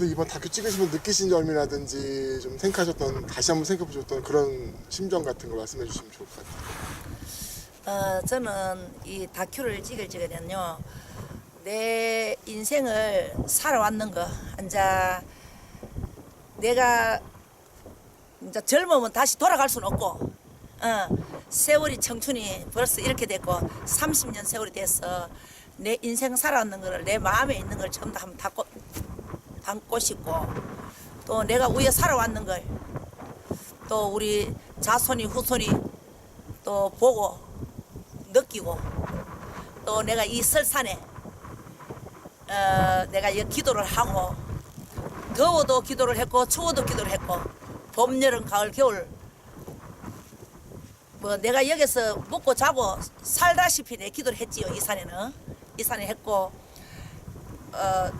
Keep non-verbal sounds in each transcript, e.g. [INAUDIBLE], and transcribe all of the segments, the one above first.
그래서 이번 다큐 찍으시면 느끼신 점이라든지 좀 생각하셨던 다시 한번 생각해 보셨던 그런 심정 같은 걸 말씀해 주시면 좋을 것 같아요. 어, 저는 이 다큐를 찍을 적에는요, 내 인생을 살아왔는 거, 이제 내가 이제 젊으면 다시 돌아갈 수는 없고, 어, 세월이 청춘이 벌써 이렇게 됐고, 30년 세월이 돼서 내 인생 살아왔는 거를 내 마음에 있는 걸 전부 다 한번 담고, 담고 싶고, 또 내가 위에 살아왔는 걸, 또 우리 자손이 후손이 또 보고 느끼고 또 내가 이 설산에 어, 내가 이 기도를 하고 더워도 기도를 했고 추워도 기도를 했고 봄 여름 가을 겨울 뭐 내가 여기서 먹고 자고 살다시피 내 기도를 했지요 이 산에는. 이 산에 했고 어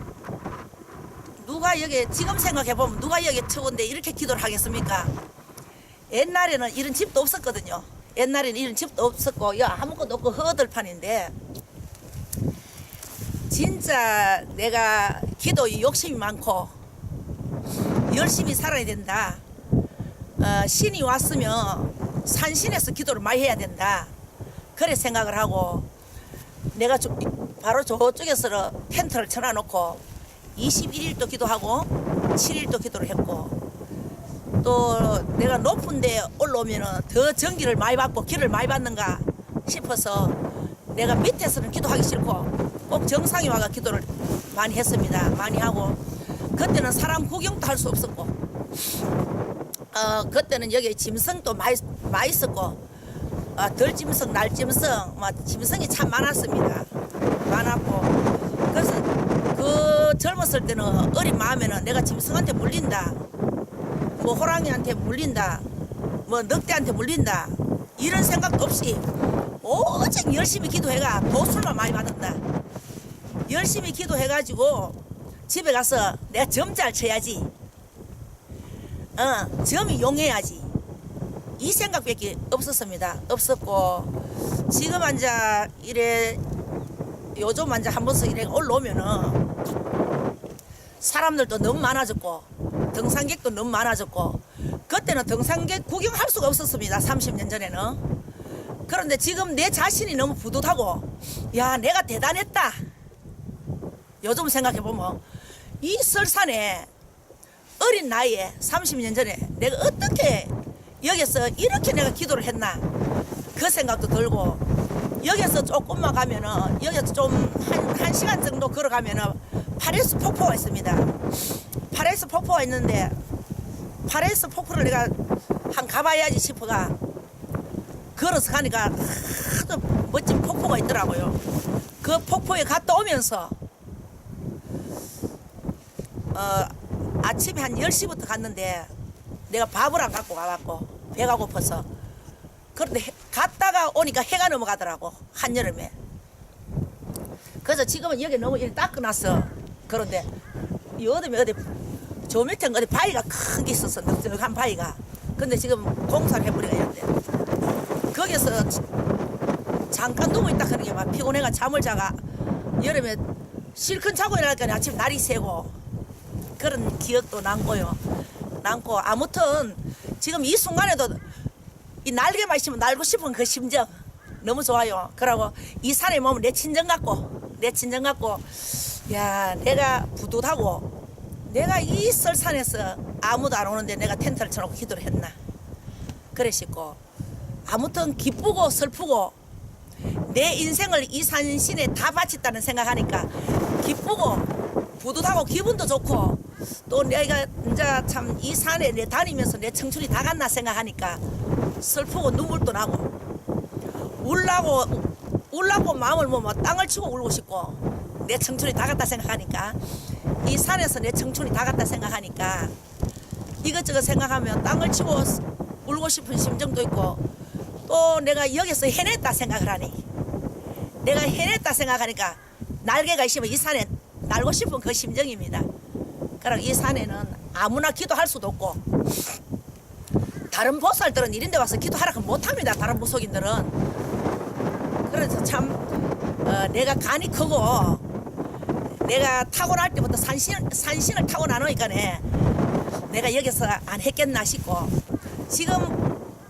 누가 여기 지금 생각해 보면 누가 여기 처운데 이렇게 기도를 하겠습니까? 옛날에는 이런 집도 없었거든요. 옛날에는 이런 집도 없었고 야 아무것도 없고 허들판인데 진짜 내가 기도에 욕심이 많고 열심히 살아야 된다. 어, 신이 왔으면 산신에서 기도를 많이 해야 된다. 그래 생각을 하고 내가 저- 바로 저쪽에서 텐트를 쳐놔놓고 21일도 기도하고 7일도 기도를 했고 또 내가 높은 데 올라오면은 더 전기를 많이 받고 길을 많이 받는가 싶어서 내가 밑에서는 기도하기 싫고 꼭 정상에 와가 기도를 많이 했습니다. 많이 하고 그때는 사람 구경도 할 수 없었고 어 그때는 여기 짐승도 많이 많이 있었고 어, 덜짐승, 날짐승, 막 짐승이 참 많았습니다. 많았고 젊었을 때는 어린 마음에는 내가 짐승한테 물린다. 뭐 호랑이한테 물린다, 뭐 늑대한테 물린다 이런 생각도 없이 오직 열심히 기도해가 보술만 많이 받는다. 열심히 기도해가지고 집에 가서 내가 점 잘 쳐야지. 어, 점이 용해야지. 이 생각밖에 없었습니다. 없었고 지금 앉아 이래 요즘 앉아 한 번씩 이래 올라오면은 사람들도 너무 많아졌고 등산객도 너무 많아졌고 그때는 등산객 구경할 수가 없었습니다. 30년 전에는. 그런데 지금 내 자신이 너무 부듯하고 야 내가 대단했다. 요즘 생각해 보면 이 설산에 어린 나이에 30년 전에 내가 어떻게 여기서 이렇게 내가 기도를 했나 그 생각도 들고 여기서 조금만 가면은 여기서 좀 한 한 시간 정도 걸어가면은 파레스 폭포가 있습니다. 파레스 폭포가 있는데 파레스 폭포를 내가 한 가봐야지 싶어가 걸어서 가니까 아주 멋진 폭포가 있더라고요. 그 폭포에 갔다 오면서 어, 아침에 한 10시부터 갔는데 내가 밥을 안 갖고 가갖고 배가 고파서 그런데 해- 갔다가 오니까 해가 넘어가더라고 한여름에 그래서 지금은 여기 너무 일 닦아놨어 그런데 이 어둠에 어디 저 밑에 어디 바위가 큰 게 있었어 넉넉한 바위가 근데 지금 공사를 해버려야 되는데 거기서 지- 잠깐 누워 있다 하는 게막 피곤해가 잠을 자가 여름에 실컷 자고 일어나니까 아침 날이 새고 그런 기억도 남고요. 남고 아무튼 지금 이 순간에도 이 날개만 있으면 날고 싶은 그 심정 너무 좋아요. 그러고 이 산에 몸은 내 친정 같고 내 친정 같고 야 내가 부듯하고. 내가 이 설산에서 아무도 안 오는데 내가 텐트를 쳐놓고 기도를 했나? 그래 싶고. 아무튼 기쁘고 슬프고 내 인생을 이 산신에 다 바쳤다는 생각하니까 기쁘고 부듯하고 기분도 좋고 또 내가 이제 참 이 산에 내 다니면서 내 청춘이 다 갔나 생각하니까 슬프고 눈물도 나고 울라고 울라고 마음을 뭐뭐 땅을 치고 울고 싶고 내 청춘이 다 갔다 생각하니까 이 산에서 내 청춘이 다 갔다 생각하니까 이것저것 생각하면 땅을 치고 울고 싶은 심정도 있고 또 내가 여기서 해냈다 생각을 하니 내가 해냈다 생각하니까 날개가 있으면 이 산에 날고 싶은 그 심정입니다. 그럼 이 산에는 아무나 기도할 수도 없고 다른 보살들은 이런 데 와서 기도하라고 못합니다. 다른 무속인들은. 그래서 참 어, 내가 간이 크고 내가 타고날 때부터 산신, 산신을 타고나니까네. 내가 여기서 안 했겠나 싶고. 지금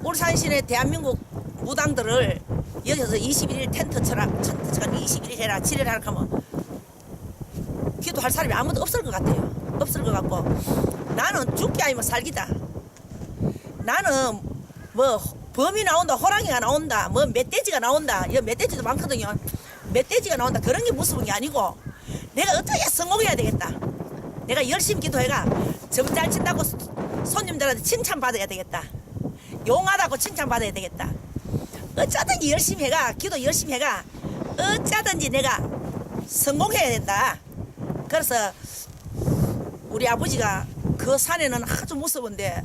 울산시내 대한민국 무당들을 여기서 21일 텐트 쳐라 텐트 쳐가 21일 해라 7일 하라 하면 기도할 사람이 아무도 없을 것 같아요. 없을 것 같고. 나는 죽기 아니면 살기다. 나는 뭐 범이 나온다 호랑이가 나온다 뭐 멧돼지가 나온다. 이 멧돼지도 많거든요. 멧돼지가 나온다. 그런 게 무서운 게 아니고 내가 어떻게 성공해야 되겠다. 내가 열심히 기도해가 점잘 친다고 소- 손님들한테 칭찬받아야 되겠다. 용하다고 칭찬받아야 되겠다. 어쩌든지 열심히 해가 기도 열심히 해가 어쩌든지 내가 성공해야 된다. 그래서 우리 아버지가 그 산에는 아주 무서운데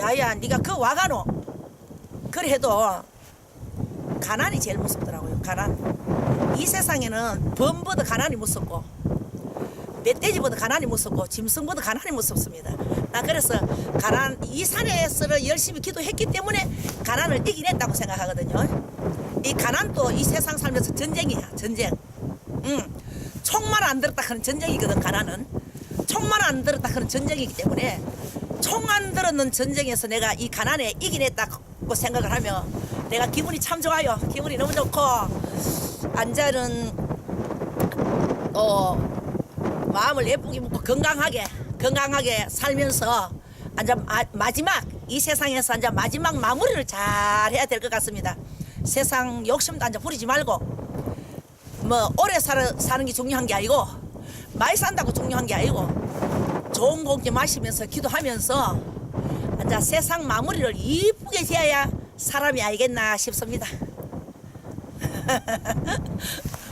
야야 네가 그 와가노. 그래 해도 가난이 제일 무섭더라고요 가난. 이 세상에는 범보다 가난이 무섭고 멧돼지보다 가난이 무섭고 짐승보다 가난이 무섭습니다. 나 그래서 가난 이 산에서 열심히 기도했기 때문에 가난을 이겨냈다고 생각하거든요. 이 가난도 이 세상 살면서 전쟁이야 전쟁. 응. 총만 안 들었다 하는 전쟁이거든 가난은. 총만 안 들었다 하는 전쟁이기 때문에 총 안 들었는 전쟁에서 내가 이 가난에 이겨냈다고 생각을 하면 내가 기분이 참 좋아요. 기분이 너무 좋고 앉아는 어 마음을 예쁘게 먹고 건강하게 건강하게 살면서 마, 마지막 이 세상에서 앉아 마지막 마무리를 잘 해야 될 것 같습니다 세상 욕심도 앉아 부리지 말고 뭐 오래 살, 사는 게 중요한 게 아니고 많이 산다고 중요한 게 아니고 좋은 공기 마시면서 기도하면서 앉아 세상 마무리를 이쁘게 지어야 사람이 알겠나 싶습니다. [LAUGHS]